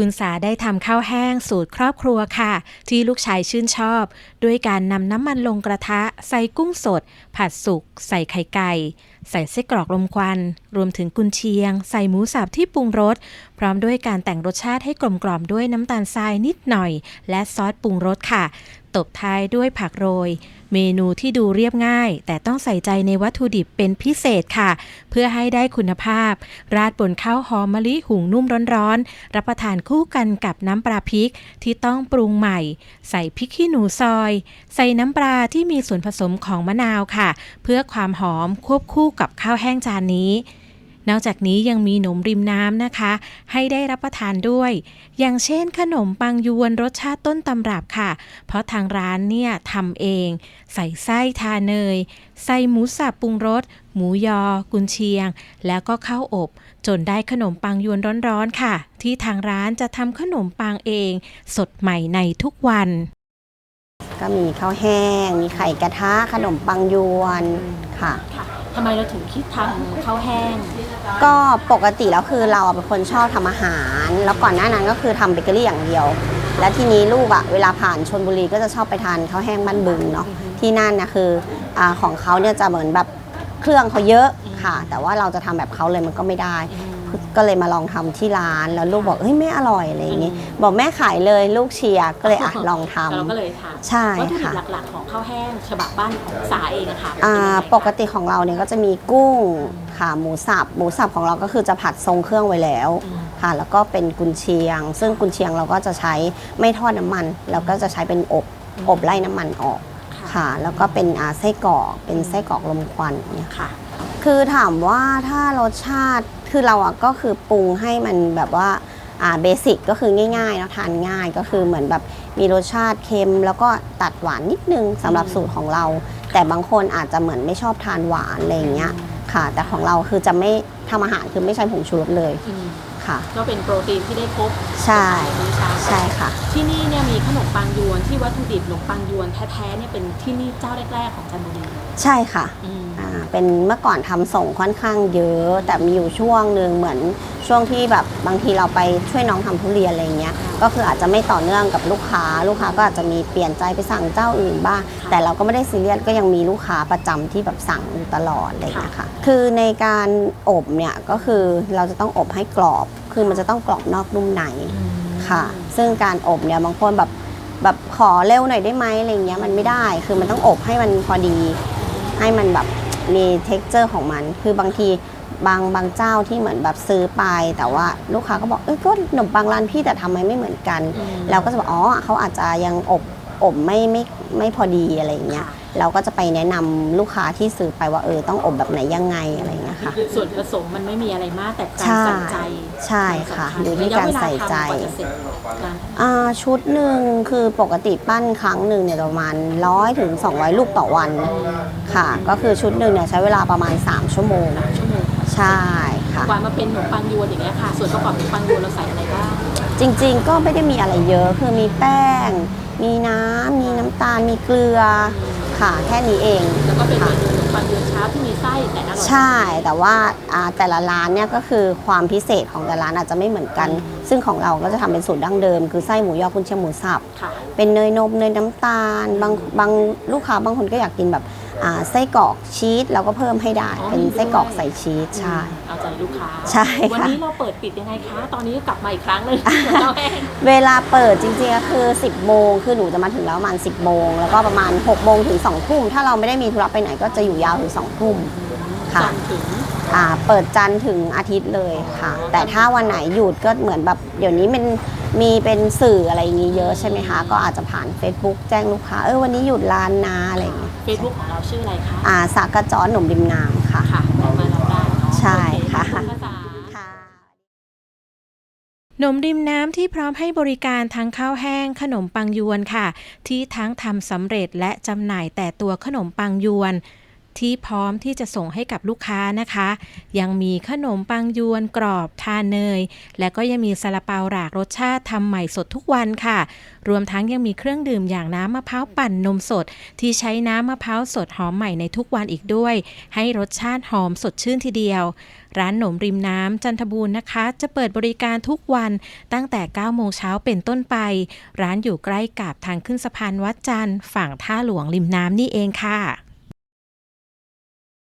คุณสาได้ทำข้าวแห้งสูตรครอบครัวค่ะ ที่ลูกชายชื่นชอบ ด้วยการนำน้ำมันลงกระทะ ใส่กุ้งสด ผัดสุก ใส่ไข่ไก่ ใส่ไส้กรอกลมควัน รวมถึงกุนเชียง ใส่หมูสับที่ปรุงรส พร้อมด้วยการแต่งรสชาติให้กลมกล่อมด้วยน้ำตาลทรายนิดหน่อย และซอสปรุงรสค่ะ ตบท้ายด้วยผักโรย เมนูที่ดูเรียบง่าย แต่ต้องใส่ใจในวัตถุดิบเป็นพิเศษค่ะ เพื่อให้ได้คุณภาพ ราดบนข้าวหอมมะลิหุงนุ่มร้อนๆ รับประทานคู่กันกับน้ำปลาพริกที่ต้องปรุงใหม่ ใส่พริกขี้หนูซอย ใส่น้ำปลาที่มีส่วนผสมของมะนาวค่ะ เพื่อความหอมควบคู่กับข้าวแห้งจานนี้ นอกจากนี้ยังมีหนมริมน้ำนะคะ ให้ได้รับประทานด้วย อย่างเช่นขนมปังยวนรสชาติต้นตำรับค่ะ เพราะทางร้านเนี่ยทำเอง ใส่ไส้ทาเนย ใส่หมูสับปรุงรสหมูยอ กุนเชียง แล้วก็ข้าวอบ จนได้ขนมปังยวนร้อนๆค่ะ ที่ทางร้านจะทำขนมปังเอง สดใหม่ในทุกวัน ก็มีข้าวแห้ง มีไข่กระทะขนมปังยวนค่ะค่ะ ทำไมเราถึงคิดทำข้าวแห้ง ก็ปกติแล้วคือเราเป็นคนชอบทำอาหาร แล้วก่อนหน้านั้นก็คือทำเบเกอรี่อย่างเดียว แล้วทีนี้ลูกอะเวลาผ่านชนบุรีก็จะชอบไปทานข้าวแห้งบ้านบึงเนาะที่นั่นนะคืออาของเขาเนี่ยจะเหมือนแบบเครื่องเขาเยอะค่ะ แต่ว่าเราจะทำแบบเขาเลยมันก็ไม่ได้ ก็เลยมาลองทำที่ร้านแล้วลูกบอกเฮ้ยไม่อร่อยอะไรอย่างงี้บอกแม่ขายเลยลูกเชียร์ก็เลยอะลองทำเราก็เลยทำใช่วัตถุดิค่ะบหลักๆของข้าวแห้งฉบับบ้านของสาเองอะค่ะอ่าเป็นยังไงปกติของเราเนี่ยก็จะมีกุ้งค่ะหมูสับหมูสับของเราก็คือจะผัดทรงเครื่องไว้แล้วอืมค่ะ แล้วก็เป็นกุนเชียง ซึ่งกุนเชียงเราก็จะใช้ไม่ทอดน้ำมันเราก็จะใช้เป็นอบอบไล่น้ำมันออกค่ะค่ะ แล้วก็เป็นอ่าไส้กรอกเป็นไส้กรอกลมควันเนี่ยค่ะ คือถามว่าถ้ารสชาติคือเราอะก็คือปรุงให้มันแบบว่าอ่าเบสิกก็คือง่ายๆเนาะทานง่ายก็คือเหมือนแบบมีรสชาติเค็ม แล้วก็ตัดหวานนิดนึงสำหรับสูตรของเรา แต่บางคนอาจจะเหมือนไม่ชอบทานหวานอะไรอย่างเงี้ยค่ะ แต่ของเราคือจะไม่ทำอาหารคือไม่ใช้ผงชูรสเลยอืมค่ะ ก็เป็นโปรตีนที่ได้ครบใช่มื้อเช้าใช่ค่ะ ที่นี่เนี่ยมีขนมปังยวนที่วัตถุดิบขนมปังยวนแท้ๆเนี่ยเป็นที่นี่เจ้าแรกๆของจันทบุรีใช่ค่ะ อืมอ่า เป็นเมื่อก่อนทำส่งค่อนข้างเยอะ แต่มีอยู่ช่วงหนึ่งเหมือนช่วงที่แบบบางทีเราไปช่วยน้องทำทุเรียนอะไรเงี้ยก็คืออาจจะไม่ต่อเนื่องกับลูกค้า ลูกค้าก็อาจจะมีเปลี่ยนใจไปสั่งเจ้าอื่นบ้าง แต่เราก็ไม่ได้ซีเรียสก็ยังมีลูกค้าประจำที่แบบสั่งอยู่ตลอดอะไรเงี้ยค่ะคือในการอบเนี่ยก็คือเราจะต้องอบให้กรอบ คือมันจะต้องกรอบนอกนุ่มในค่ะ ซึ่งการอบเนี่ยบางคนแบบแบบขอเร็วหน่อยได้ไหมอะไรเงี้ยมันไม่ได้ คือมันต้องอบให้มันพอดี ให้มันแบบ มี t e x t อร์ของมัน คือบางทีบางบางเจ้าที่เหมือนแบบซื้อไป แต่ว่าลูกค้าก็บอกเอ้ยก็ขนมปังร้านพี่แต่ทำไมไม่เหมือนกันอืมเราก็จะบอกอ๋อเขาอาจจะยังอบอบไม่ไม่ไม่พอดีอะไรอย่างเงี้ยค่ะเราก็จะไปแนะนำลูกค้าที่ซื้อไปว่าเออต้องอบแบบไหนยังไงอะไรอย่างเงี้ยค่ะ ส่วนผสมมันไม่มีอะไรมากแต่การใช่ใส่ใจ ใช่ค่ะมันสำญอยู่ที่การใส่ใจระยะเวลาทำกว่าจะเสร็จนานอ่าชุดหนึ่งคือปกติปั้นครั้งหนึ่งเนี่ยประมาณร้อยถึง200ลูกต่อวันค่ะ ก็คือชุดหนึ่งเนี่ยใช้เวลาประมาณ3ชั่วโมงชั่วโมงใช่ค่ะกว่ามาเป็นขนมปังยวนอย่างเงี้ยค่ะ ส่วนประกอบขนมปังยวนเราใส่อะไรบ้างจริง ๆ ก็ไม่ได้มีอะไรเยอะคือมีแป้ง มีน้ำมีน้ำตาลมีเกลือค่ะแค่นี้เองแล้วก็เป็นเมนูขน มปังยวนเช้าที่มีไส้แต่อร่อยใช่แต่ว่าอ่าแต่ละร้านเนี่ยก็คือความพิเศษของแต่ละร้านอาจจะไม่เหมือนกัน ซึ่งของเราก็จะทำเป็นสูตรดั้งเดิม คือไส้หมูยอกุนเชียงหมูสับ ค่ะ เป็นเนยนมเนยน้ำตาล บางบางลูกค้าบางคนก็อยากกินแบบอ่า ไส้กรอกชีสเราก็เพิ่มให้ได้อ๋อเป็นไส้กรอกใส่ชีสใช่ เอาใจลูกค้าใช่ค่ะ วันนี้เราเปิดปิดยังไงคะ ตอนนี้กลับมาอีกครั้งหนึงเจ้าแห้งเวลาเปิดจริงๆก็คือ 10 โมง คือหนูจะมาถึงแล้วประมาณ 10 โมง แล้วก็ประมาณ 6 โมงถึง 2 ทุ่ม ถ้าเราไม่ได้มีธุระไปไหนก็จะอยู่ยาวถึง 2 ทุ่ม ค่ะ จันทร์ถึงอ่าเปิดจันทร์ถึงอาทิตย์เลยค่ะ แต่ถ้าวันไหนหยุดก็เหมือนแบบเดี๋ยวนี้มันมีเป็นสื่ออะไรอย่างงี้เยอะใช่ไหมคะ ก็อาจจะผ่าน Facebook แจ้งลูกค้า เออวันนี้หยุดร้านนะอะไรอย่างเงี้ย เฟซบุ๊กของเราชื่ออะไรคะอ่าสากกระจอนหนุ่มริมน้ำค่ะ ค่ะแวะมาเราได้เนาะใช่ค่ะ โอเขอบณภาษา ค่ะหนมริมน้ำที่พร้อมให้บริการทั้งข้าวแห้งขนมปังยวนค่ะ ที่ทั้งทำสำเร็จและจำหน่ายแต่ตัวขนมปังยวน ที่พร้อมที่จะส่งให้กับลูกค้านะคะ ยังมีขนมปังยวนกรอบทานเนย และก็ยังมีซาลาเปาหลากรสชาติทำใหม่สดทุกวันค่ะ รวมทั้งยังมีเครื่องดื่มอย่างน้ำมะพร้าวปั่นนมสด ที่ใช้น้ำมะพร้าวสดหอมใหม่ในทุกวันอีกด้วย ให้รสชาติหอมสดชื่นทีเดียว ร้านหนมริมน้ำจันทบูรณ์นะคะ จะเปิดบริการทุกวันตั้งแต่ 9 โมงเช้าเป็นต้นไป ร้านอยู่ใกล้กับทางขึ้นสะพานวัดจันทร์ฝั่งท่าหลวงริมน้ำนี่เองค่ะ